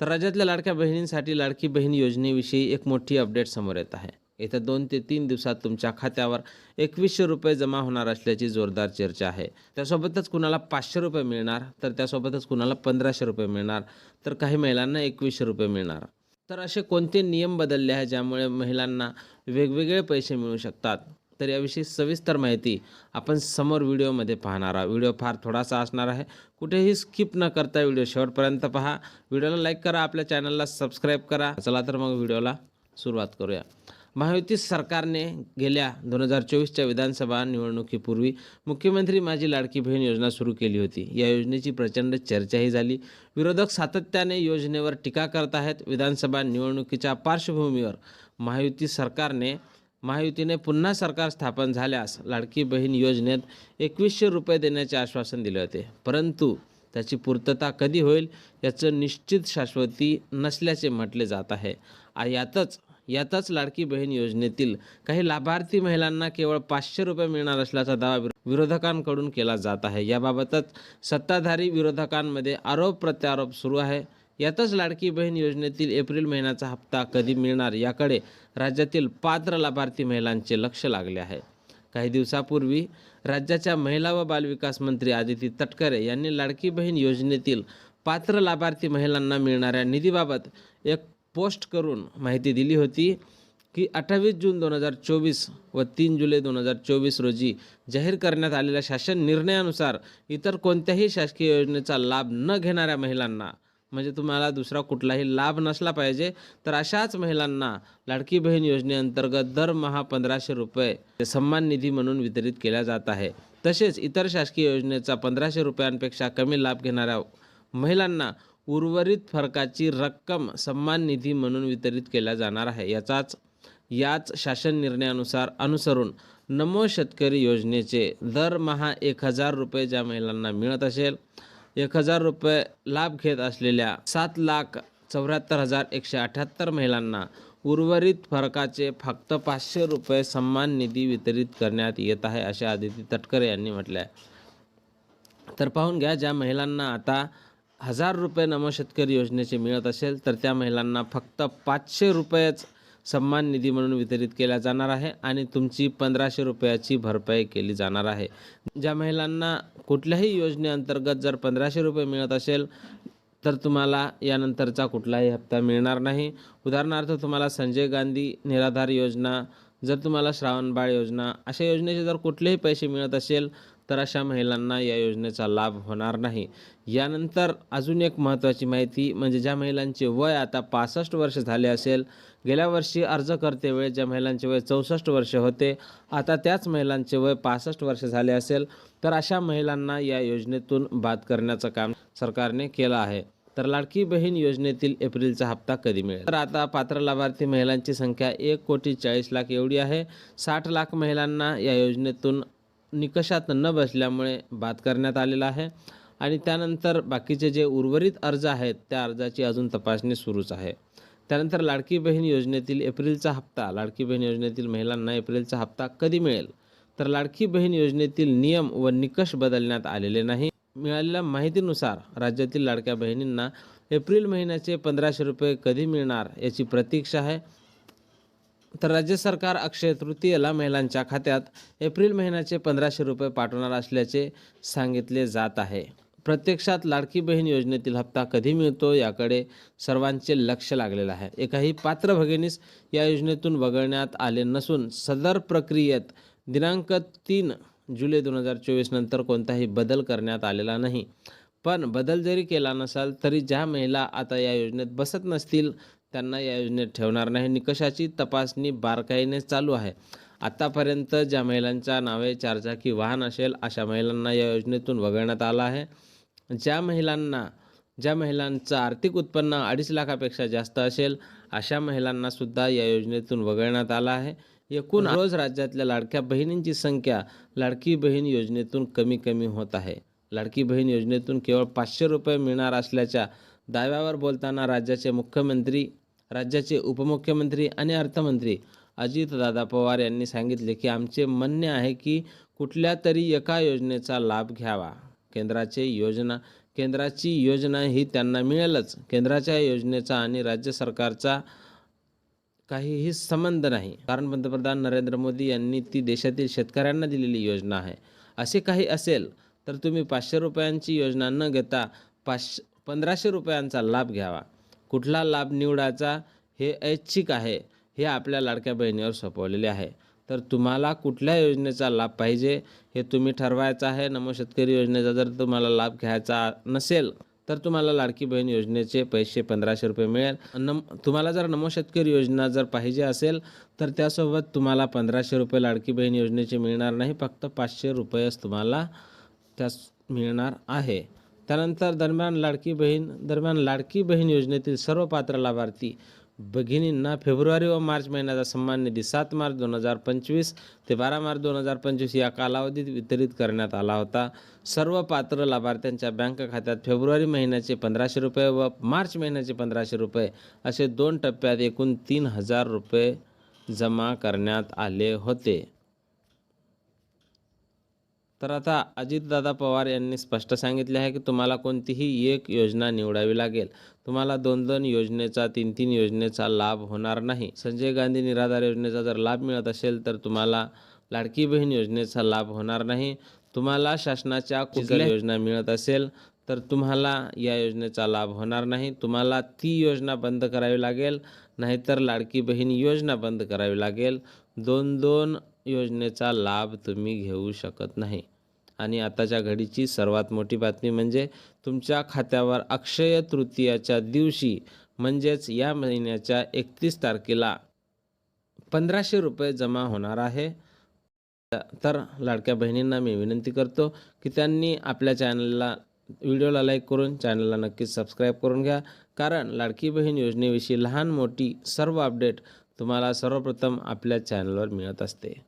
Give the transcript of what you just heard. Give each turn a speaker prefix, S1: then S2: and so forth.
S1: तर राज्यातल्या लाडक्या बहिणींसाठी लाडकी बहीण योजनेविषयी एक मोठी अपडेट समोर येत आहे. येत्या दोन ते तीन दिवसात तुमच्या खात्यावर एकवीसशे रुपये जमा होणार असल्याची जोरदार चर्चा आहे. त्यासोबतच कुणाला पाचशे रुपये मिळणार तर त्यासोबतच कुणाला पंधराशे रुपये मिळणार तर काही महिलांना एकवीसशे रुपये मिळणार. तर असे कोणते नियम बदलले आहे ज्यामुळे महिलांना वेगवेगळे पैसे मिळू शकतात? तर याविषयी सविस्तर माहिती आपण समोर व्हिडिओमध्ये पाहणार आहोत. व्हिडिओ फार थोडासा असणार आहे. कुठेही स्किप न करता व्हिडिओ शेवटपर्यंत पहा. व्हिडिओला लाईक करा आपल्या चॅनलला सबस्क्राईब करा. चला तर मग व्हिडिओला सुरुवात करूया. महायुती सरकारने गेल्या दोन हजार चोवीसच्या विधानसभा निवडणुकीपूर्वी मुख्यमंत्री माझी लाडकी बहीण योजना सुरू केली होती. या योजनेची प्रचंड चर्चाही झाली. विरोधक सातत्याने योजनेवर टीका करत आहेत. विधानसभा निवडणुकीच्या पार्श्वभूमीवर महायुती सरकारने महायुतीने पुन्हा सरकार स्थापन झाल्यास लाडकी बहीण योजनेत एकवीसशे रुपये देण्याचे आश्वासन दिले होते. परंतु त्याची पूर्तता कधी होईल याचं निश्चित शाश्वती नसल्याचे म्हटले जात आहे. यातच यातच लाडकी बहीण योजनेतील काही लाभार्थी महिलांना केवळ पाचशे रुपये मिळणार असल्याचा दावा विरोधकांकडून केला जात आहे. याबाबतच सत्ताधारी विरोधकांमध्ये आरोप प्रत्यारोप सुरू आहे. यातच लाडकी बहीण योजनेतील एप्रिल महिन्याचा हप्ता कधी मिळणार याकडे राज्यातील पात्र लाभार्थी महिलांचे लक्ष लागले आहे. काही दिवसापूर्वी राज्याच्या महिला व बालविकास मंत्री आदिती तटकरे यांनी लाडकी बहीण योजनेतील पात्र लाभार्थी महिलांना मिळणाऱ्या निधीबाबत एक पोस्ट करून माहिती दिली होती की अठ्ठावीस जून दोन हजार चोवीस व तीन जुलै दोन हजार चोवीस रोजी जाहीर करण्यात आलेल्या शासन निर्णयानुसार इतर कोणत्याही शासकीय योजनेचा लाभ न घेणाऱ्या महिलांना म्हणजे तुम्हाला दुसरा कुठलाही लाभ नसला पाहिजे. तर अशाच महिलांना लाडकी बहीण योजनेअंतर्गत दरमहा पंधराशे रुपये सन्मान निधी म्हणून वितरित केला जात आहे. तसेच इतर शासकीय योजनेचा पंधराशे रुपयांपेक्षा कमी लाभ घेणाऱ्या महिलांना उर्वरित फरकाची रक्कम सन्मान निधी म्हणून वितरित केल्या जाणार आहे. याचाच याच शासन निर्णयानुसार अनुसरून नमो शेतकरी योजनेचे दरमहा एक हजार रुपये ज्या महिलांना मिळत असेल एक हजार रुपये लाभ घेत असलेल्या सात लाख चौऱ्याहत्तर हजार एकशे अठ्याहत्तर महिलांना उर्वरित फरकाचे फक्त पाचशे रुपये सन्मान निधी वितरित करण्यात येत आहे असे आदिती तटकरे यांनी म्हटले आहे तर पाहून घ्या ज्या महिलांना आता हजार रुपये नमो शेतकरी योजनेचे मिळत असेल तर त्या महिलांना फक्त पाचशे रुपयेच सन्मान निधी म्हणून वितरित केला जाणार आहे आणि तुमची पंधराशे रुपयाची भरपाई केली जाणार आहे. ज्या महिलांना कुठल्याही योजनेअंतर्गत जर पंधराशे रुपये मिळत असेल तर तुम्हाला यानंतरचा कुठलाही हप्ता मिळणार नाही. उदाहरणार्थ तुम्हाला संजय गांधी निराधार योजना जर तुम्हाला श्रावणबाळ योजना अशा योजनेचे जर कुठलेही पैसे मिळत असेल तर अशा महिलांना या योजनेचा लाभ होणार नाही. यानंतर अजून एक महत्त्वाची माहिती म्हणजे ज्या महिलांचे वय आता पासष्ट वर्ष झाले असेल गेल्या वर्षी अर्ज करते वेळेस ज्या महिलांचे वय चौसष्ट वर्ष होते आता त्याच महिलांचे वय पासष्ट वर्ष झाले असेल तर अशा महिलांना या योजनेतून बाद करण्याचं काम सरकारने केलं आहे. तर लाडकी बहीण योजनेतील एप्रिलचा हप्ता कधी मिळेल? तर आता पात्र लाभार्थी महिलांची संख्या एक कोटी चाळीस लाख एवढी आहे. साठ लाख महिलांना या योजनेतून निकषात न बसल्यामुळे बाद करण्यात आलेला आहे. आणि त्यानंतर बाकीचे जे उर्वरित अर्ज आहेत त्या अर्जाची अजून तपासणी सुरूच आहे. त्यानंतर लाडकी बहीण योजनेतील एप्रिलचा हप्ता लाडकी बहीण योजनेतील महिलांना एप्रिलचा हप्ता कधी मिळेल? तर लाडकी बहीण योजनेतील नियम व निकष बदलण्यात आलेले नाही. मिळालेल्या माहितीनुसार राज्यातील लाडक्या बहिणींना एप्रिल महिन्याचे पंधराशे रुपये कधी मिळणार याची प्रतीक्षा आहे. तर राज्य सरकार अक्षय तृतीयेला महिलांच्या खात्यात एप्रिल महिन्याचे पंधराशे रुपये पाठवणार असल्याचे सांगितले जात आहे. प्रत्यक्षात लाडकी बहीण योजनेतील हप्ता कधी मिळतो याकडे सर्वांचे लक्ष लागलेलं आहे. एकाही पात्र भगिनीस या योजनेतून वगळण्यात आले नसून सदर प्रक्रियेत दिनांक तीन जुलै दोन हजार चोवीस नंतर कोणताही बदल करण्यात आलेला नाही. पण बदल जरी केला नसाल तरी ज्या महिला आता या योजनेत बसत नसतील त्यांना या योजनेत ठेवणार नाही. निकषाची तपासणी बारकाईने चालू आहे. आतापर्यंत ज्या महिलांच्या नावे चारचाकी वाहन असेल अशा महिलांना या योजनेतून वगळण्यात आलं आहे. ज्या महिलांना ज्या महिलांचं आर्थिक उत्पन्न अडीच लाखापेक्षा जास्त असेल अशा महिलांना सुद्धा या योजनेतून वगळण्यात आलं आहे. एकूण रोज राज्यातल्या लाडक्या बहिणींची संख्या लाडकी बहीण योजनेतून कमी कमी होत आहे. लाडकी बहीण योजनेतून केवळ पाचशे रुपये मिळणार असल्याच्या दाव्यावर बोलताना राज्याचे मुख्यमंत्री राज्याचे उपमुख्यमंत्री आणि अर्थमंत्री अजितदादा पवार यांनी सांगितले की आमचे म्हणणे आहे की कुठल्या तरी एका योजनेचा लाभ घ्यावा. केंद्राचे योजना केंद्राची योजना ही त्यांना मिळेलच. केंद्राच्या योजनेचा आणि राज्य सरकारचा काहीही संबंध नाही. कारण पंतप्रधान नरेंद्र मोदी यांनी ती देशातील शेतकऱ्यांना दिलेली योजना आहे. असे काही असेल तर तुम्ही पाचशे रुपयांची योजना न घेता पाचशे पंधराशे रुपयांचा लाभ घ्यावा. कुठला लाभ निवडायचा हे ऐच्छिक आहे हे आपल्या लाडक्या बहिणीवर सोपवलेले आहे. तर तुम्हाला कुठल्या योजनेचा लाभ पाहिजे हे तुम्ही ठरवायचं आहे. नमो शेतकरी योजनेचा जर तुम्हाला लाभ घ्यायचा नसेल तर तुम्हाला लाडकी बहीण योजनेचे पैसे पंधराशे रुपये मिळेल. नम तुम्हाला जर नमो शेतकरी योजना जर पाहिजे असेल तर त्यासोबत तुम्हाला पंधराशे रुपये लाडकी बहीण योजनेचे मिळणार नाही. फक्त पाचशे रुपयेच तुम्हाला त्यास मिळणार आहे. त्यानंतर दरम्यान लाडकी बहीण दरम्यान लाडकी बहीण योजनेतील सर्व पात्र लाभार्थी भगिनींना फेब्रुवारी व मार्च महिन्याचा सन्मान निधी सात मार्च दोन हजार पंचवीस ते बारा मार्च दोन हजार पंचवीस या कालावधीत वितरित करण्यात आला होता. सर्व पात्र लाभार्थ्यांच्या बँक खात्यात फेब्रुवारी महिन्याचे पंधराशे रुपये व मार्च महिन्याचे पंधराशे रुपये असे दोन टप्प्यात एकूण तीन हजार रुपये जमा करण्यात आले होते. तर आता अजितदादा पवार यांनी स्पष्ट सांगितले आहे की तुम्हाला कोणतीही एक योजना निवडावी लागेल. तुम्हाला दोन दोन योजनेचा तीन तीन योजनेचा लाभ होणार नाही. संजय गांधी निराधार योजनेचा जर लाभ मिळत असेल तर तुम्हाला लाडकी बहीण योजनेचा लाभ होणार नाही. तुम्हाला शासनाच्या कुठल्या योजना मिळत असेल तर तुम्हाला या योजनेचा लाभ होणार नाही. तुम्हाला ती योजना बंद करावी लागेल नाहीतर लाडकी बहीण योजना बंद करावी लागेल. दोन दोन योजनेचा लाभ तुम्ही घेऊ शकत नाही. आणि आताच्या घडीची सर्वात मोठी बातमी म्हणजे तुमच्या खात्यावर अक्षय तृतीयाच्या दिवशी म्हणजेच या महिन्याच्या एकतीस तारखेला पंधराशे रुपये जमा होणार आहे. तर लाडक्या बहिणींना मी विनंती करतो की त्यांनी आपल्या चॅनलला व्हिडिओला लाईक करून चॅनलला नक्कीच सबस्क्राईब करून घ्या. कारण लाडकी बहीण योजनेविषयी लहान मोठी सर्व अपडेट तुम्हाला सर्वप्रथम आपल्या चॅनलवर मिळत असते.